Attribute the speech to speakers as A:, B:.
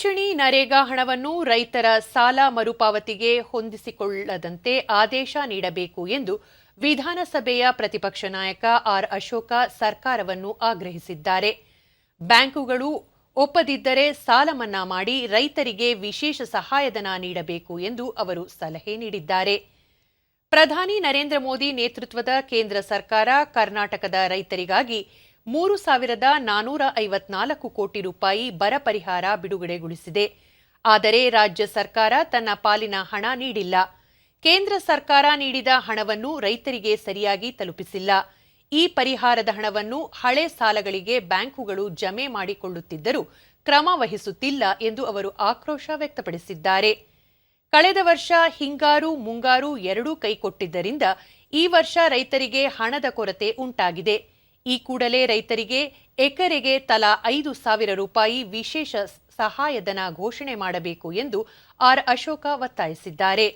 A: ಪಿಂಚಣಿ ನರೇಗಾ ಹಣವನ್ನು ರೈತರ ಸಾಲ ಮರುಪಾವತಿಗೆ ಹೊಂದಿಸಿಕೊಳ್ಳದಂತೆ ಆದೇಶ ನೀಡಬೇಕು ಎಂದು ವಿಧಾನಸಭೆಯ ಪ್ರತಿಪಕ್ಷ ನಾಯಕ ಆರ್ ಅಶೋಕ ಸರ್ಕಾರವನ್ನು ಆಗ್ರಹಿಸಿದ್ದಾರೆ. ಬ್ಯಾಂಕುಗಳು ಒಪ್ಪದಿದ್ದರೆ ಸಾಲ ಮನ್ನಾ ಮಾಡಿ ರೈತರಿಗೆ ವಿಶೇಷ ಸಹಾಯಧನ ನೀಡಬೇಕು ಎಂದು ಅವರು ಸಲಹೆ ನೀಡಿದ್ದಾರೆ. ಪ್ರಧಾನಿ ನರೇಂದ್ರ ಮೋದಿ ನೇತೃತ್ವದ ಕೇಂದ್ರ ಸರ್ಕಾರ ಕರ್ನಾಟಕದ ರೈತರಿಗಾಗಿ ಮೂರು ಸಾವಿರದ ನಾನೂರ ಐವತ್ನಾಲ್ಕು ಕೋಟಿ ರೂಪಾಯಿ ಬರ ಪರಿಹಾರ ಬಿಡುಗಡೆಗೊಳಿಸಿದೆ. ಆದರೆ ರಾಜ್ಯ ಸರ್ಕಾರ ತನ್ನ ಪಾಲಿನ ಹಣ ನೀಡಿಲ್ಲ. ಕೇಂದ್ರ ಸರ್ಕಾರ ನೀಡಿದ ಹಣವನ್ನು ರೈತರಿಗೆ ಸರಿಯಾಗಿ ತಲುಪಿಸಿಲ್ಲ. ಈ ಪರಿಹಾರದ ಹಣವನ್ನು ಹಳೆ ಸಾಲಗಳಿಗೆ ಬ್ಯಾಂಕುಗಳು ಜಮೆ ಮಾಡಿಕೊಳ್ಳುತ್ತಿದ್ದರೂ ಕ್ರಮ ವಹಿಸುತ್ತಿಲ್ಲ ಎಂದು ಅವರು ಆಕ್ರೋಶ ವ್ಯಕ್ತಪಡಿಸಿದ್ದಾರೆ. ಕಳೆದ ವರ್ಷ ಹಿಂಗಾರು ಮುಂಗಾರು ಎರಡೂ ಕೈಕೊಟ್ಟಿದ್ದರಿಂದ ಈ ವರ್ಷ ರೈತರಿಗೆ ಹಣದ ಕೊರತೆ ಉಂಟಾಗಿದೆ. ಈ ಕೂಡಲೇ ರೈತರಿಗೆ ಎಕರೆಗೆ ತಲಾ ಐದು ಸಾವಿರ ರೂಪಾಯಿ ವಿಶೇಷ ಸಹಾಯಧನ ಘೋಷಣೆ ಮಾಡಬೇಕು ಎಂದು ಆರ್ ಅಶೋಕ ಒತ್ತಾಯಿಸಿದ್ದಾರೆ.